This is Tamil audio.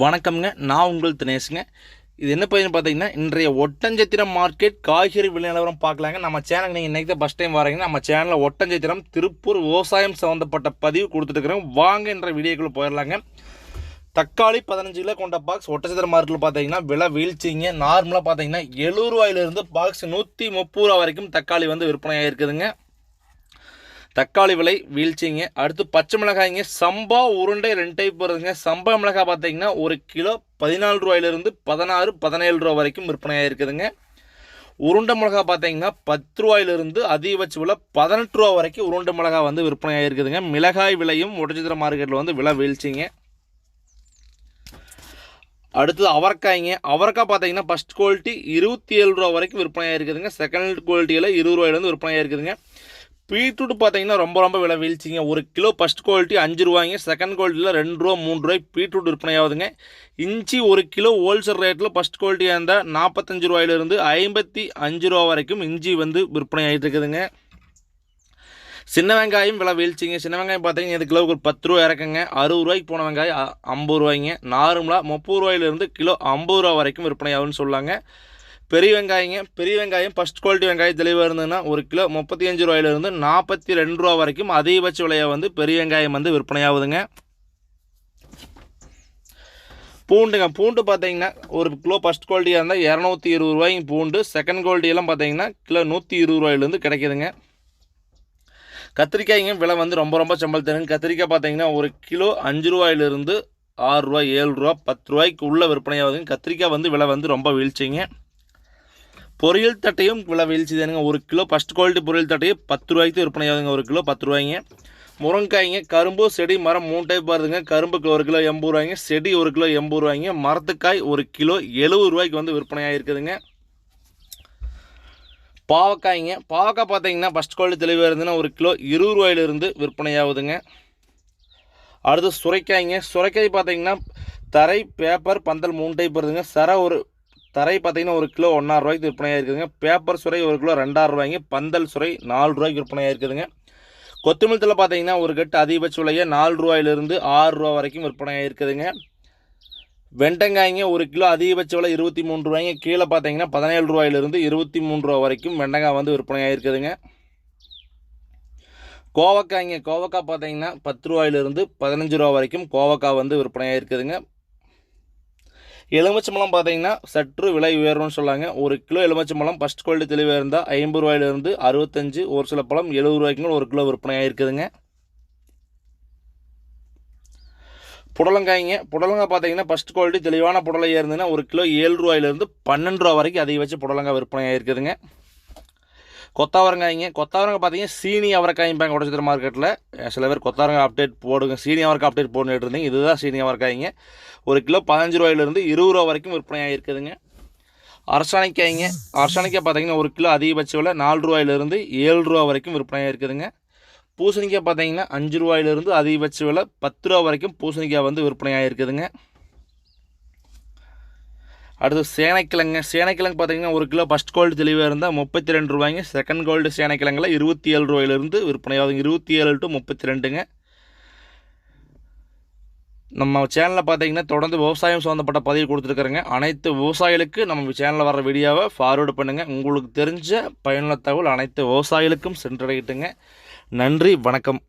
வணக்கம்ங்க. நான் உங்கள் தினேஷுங்க. இது என்ன பையன் பார்த்தீங்கன்னா இன்றைய ஒட்டஞ்சத்திரம் மார்க்கெட் காய்கறி விலை நிலவரம் பார்க்கலாங்க. நம்ம சேனல் நீங்கள் இன்றைக்கி தான் ஃபஸ்ட் டைம் வரீங்கன்னா நம்ம சேனலில் ஒட்டஞ்சத்திரம் திருப்பூர் விவசாயம் சம்மந்தப்பட்ட பதிவு கொடுத்துட்டுருக்குறோம். வாங்க என்ற வீடியோக்குள்ளே போயிடலாங்க தக்காளி பதினஞ்சு கிலோ கொண்ட பாக்ஸ் ஒட்டச்சத்திரம் மார்க்கெட்டில் பார்த்தீங்கன்னா விலை வீழ்ச்சிங்க. நார்மலாக பார்த்தீங்கன்னா எழுபது ரூபாயிலிருந்து பாக்ஸ் நூற்றி முப்பது ரூபா வரைக்கும் தக்காளி வந்து விற்பனையாக இருக்குதுங்க தக்காளி விலை வீழ்ச்சிங்க. அடுத்து பச்சை மிளகாய்ங்க சம்பா உருண்டை ரெண்டு டைப் வருதுங்க சம்பா மிளகாய் பார்த்தீங்கன்னா ஒரு கிலோ பதினாலு ரூபாயிலிருந்து பதினாறு பதினேழு ரூபா வரைக்கும் விற்பனையாக இருக்குதுங்க. உருண்டை மிளகாய் பார்த்தீங்கன்னா பத்து ரூபாயிலிருந்து அதிகபட்ச விலை பதினெட்டு ரூபா வரைக்கும் உருண்டை மிளகாய் வந்து விற்பனையாக இருக்குதுங்க. மிளகாய் விலையும் உடச்சித்திர மார்க்கெட்டில் வந்து விலை வீழ்ச்சிங்க. அடுத்தது அவரைக்காய்ங்க. அவரைக்காய் பார்த்தீங்கன்னா ஃபஸ்ட் குவாலிட்டி இருபத்தி ஏழு ரூபா வரைக்கும் விற்பனையாக இருக்குதுங்க. செகண்ட் குவாலிட்டியில் இருபது ரூபாயிலேருந்து விற்பனையாக இருக்குதுங்க. பீட்ரூட் பார்த்தீங்கன்னா ரொம்ப ரொம்ப விலை வீழ்ச்சிங்க. ஒரு கிலோ ஃபஸ்ட் குவாலிட்டி அஞ்சு ரூபாய்ங்க. செகண்ட் குவாலிட்டியில் ரெண்டு ரூபா மூணு ரூபாய் பீட்ரூட் விற்பனை ஆகுதுங்க இஞ்சி ஒரு கிலோ ஹோல்சேல் ரேட்டில் ஃபஸ்ட் குவாலிட்டியாக இருந்தால் நாற்பத்தஞ்சு ரூபாயிலிருந்து ஐம்பத்தி அஞ்சு ரூபா வரைக்கும் இஞ்சி வந்து விற்பனை ஆகிட்டு இருக்குதுங்க. சின்ன வெங்காயம் விலை வீழ்ச்சிங்க. சின்ன வெங்காயம் பார்த்தீங்கன்னா இது கிலோவுக்கு ஒரு பத்து ரூபா இறக்குங்க. அறுபது ரூபாய்க்கு போன வெங்காயம் ஐம்பது ரூபாய்ங்க. நார்மலாக முப்பது ரூபாயிலிருந்து கிலோ ஐம்பது ரூபா வரைக்கும் விற்பனை ஆகுன்னு சொல்லாங்க. பெரிய வெங்காயங்க பெரிய வெங்காயம் ஃபஸ்ட் குவாலிட்டி வெங்காயம் தெளிவாக இருந்ததுன்னா ஒரு கிலோ முப்பத்தி அஞ்சு ரூபாயிலிருந்து நாற்பத்தி ரெண்டு ரூபா வரைக்கும் அதிகபட்ச விலையை வந்து பெரிய வெங்காயம் வந்து விற்பனையாகுதுங்க. பூண்டுங்க பூண்டு பார்த்தீங்கன்னா ஒரு கிலோ ஃபஸ்ட் குவாலிட்டியாக இருந்தால் இரநூத்தி இருபது ரூபாய்க்கு பூண்டு செகண்ட் குவாலிட்டியெல்லாம் பார்த்தீங்கன்னா கிலோ நூற்றி இருபது ரூபாயிலேருந்து கிடைக்குதுங்க. கத்திரிக்காய்ங்க விலை வந்து ரொம்ப ரொம்ப சம்பளம் தருங்க கத்திரிக்காய் பார்த்தீங்கன்னா ஒரு கிலோ அஞ்சு ரூபாயிலிருந்து ஆறு ரூபாய் ஏழு ரூபா பத்து ரூபாய்க்கு உள்ள விற்பனையாகுதுங்க. கத்திரிக்காய் வந்து விலை வந்து ரொம்ப வீழ்ச்சிங்க. பொரியல் தட்டையும் விலை வீழ்ச்சி தானுங்க. ஒரு கிலோ ஃபஸ்ட் குவாலிட்டி பொரியல் தட்டையும் பத்து ரூபாய்க்கு விற்பனை ஆகுதுங்க. ஒரு கிலோ பத்து ரூபாய்ங்க. முருங்காய்ங்க கரும்பு செடி மரம் மூணு டைப் வருதுங்க கரும்புக்கு ஒரு கிலோ எண்பது ரூபாய்ங்க. செடி ஒரு கிலோ எண்பது ரூபாய்ங்க. மரத்துக்காய் ஒரு கிலோ எழுபது ரூபாய்க்கு வந்து விற்பனையாக இருக்குதுங்க பாவக்காய்ங்க. பாவக்காய் பார்த்தீங்கன்னா ஃபஸ்ட் குவாலிட்டி தெளிவாக இருந்ததுன்னா ஒரு கிலோ இருபது ரூபாயிலிருந்து விற்பனையாகுதுங்க அடுத்து சுரைக்காய்ங்க. சுரைக்காய் பார்த்தீங்கன்னா தரை பேப்பர் பந்தல் மூணு டைப் வருதுங்க சர ஒரு தரை பார்த்தீங்கன்னா ஒரு கிலோ ஒன்றா ரூபாய்க்கு விற்பனையாக இருக்குதுங்க பேப்பர் சுரை ஒரு கிலோ ரெண்டாயிரம் ரூபாய்ங்க. பந்தல் சுரை நாலு ரூபாய்க்கு விற்பனையாக இருக்குதுங்க கொத்தமல்லி தழை பார்த்தீங்கன்னா ஒரு கட்டு அதிகபட்ச விலையை நாலு ரூபாயிலிருந்து ஆறு ரூபா வரைக்கும் விற்பனையாக இருக்குதுங்க வெண்டங்காய்ங்க ஒரு கிலோ அதிகபட்ச விலை இருபத்தி மூணு ரூபாய்ங்க. கீழே பார்த்தீங்கன்னா பதினேழு ரூபாயிலிருந்து இருபத்தி மூணு ரூபா வரைக்கும் வெண்டங்காய் வந்து விற்பனையாக இருக்குதுங்க கோவக்காய்ங்க. கோவக்காய் பார்த்தீங்கன்னா பத்து ரூபாயிலிருந்து பதினஞ்சு ரூபா வரைக்கும் கோவக்காய் வந்து விற்பனையாக இருக்குதுங்க எலுமிச்சம்பழம் பார்த்தீங்கன்னா சற்று விலை உயரும்னு சொல்லாங்க. ஒரு கிலோ எலுமிச்சம்பழம் ஃபஸ்ட் குவாலிட்டி தெளிவாக இருந்தால் ஐம்பது ரூபாயிலிருந்து அறுபத்தஞ்சு ஒரு சில பழம் எழுபது ரூபாய்க்கு ஒரு கிலோ விற்பனையாக இருக்குதுங்க புடலங்காய்ங்க. புடலங்காய் பார்த்தீங்கன்னா ஃபஸ்ட் குவாலிட்டி தெளிவான புடலையாக இருந்ததுன்னா ஒரு கிலோ ஏழு ரூபாயிலிருந்து பன்னெண்டு ரூபா வரைக்கும் அதிகபட்ச புடலங்காய் விற்பனையாக இருக்குதுங்க கொத்தாவரங்காய்ங்க. கொத்தாவரங்காய் பார்த்தீங்கன்னா சீனி அவரைக்காய்ப்பாங்க உடச்சித்திர மார்க்கெட்டில் சில பேர் கொத்தாவரங்காய் அப்டேட் போடுங்க. சீனி அவரைக்காய் அப்டேட் போட்டுட்டு இருந்தீங்க. இதுதான் சீனி அவரைக்காய்ங்க. ஒரு கிலோ பதினஞ்சு ரூபாயிலிருந்து இருபது ரூபா வரைக்கும் விற்பனையாக இருக்குதுங்க. அரசாணிக்காய்ங்க. அரசாணிக்காய் பார்த்தீங்கன்னா ஒரு கிலோ அதிகபட்ச விலை நாலு ரூபாயிலிருந்து ஏழு ரூபா வரைக்கும் விற்பனையாக இருக்குதுங்க. பூசணிக்காய் பார்த்தீங்கன்னா அஞ்சு ரூபாயிலிருந்து அதிகபட்ச விலை பத்து ரூபா வரைக்கும் பூசணிக்காய் வந்து விற்பனையாக இருக்குதுங்க. அடுத்து சேனைக்கிழங்கு சேனைக்கிழங்கு பார்த்தீங்கன்னா ஒரு கிலோ ஃபஸ்ட் கோல்டு தெளிவாக இருந்தால் முப்பத்தி ரெண்டு ரூபாய்ங்க. செகண்ட் கோல்டு சேனைக்கிழங்குல இருபத்தி ஏழு ரூபாயிலிருந்து விற்பனையாகுது இருபத்தி ஏழு டு முப்பத்தி ரெண்டுங்க நம்ம சேனலில் பார்த்தீங்கன்னா தொடர்ந்து விவசாயம் சம்மந்தப்பட்ட பதிவு கொடுத்துருக்குறேங்க. அனைத்து விவசாயிகளுக்கு நம்ம சேனலில் வர வீடியோவை ஃபார்வேர்டு பண்ணுங்கள் உங்களுக்கு தெரிஞ்ச பயனுள்ள தகவல் அனைத்து விவசாயிகளுக்கும் சென்றடையட்டுங்க. நன்றி வணக்கம்.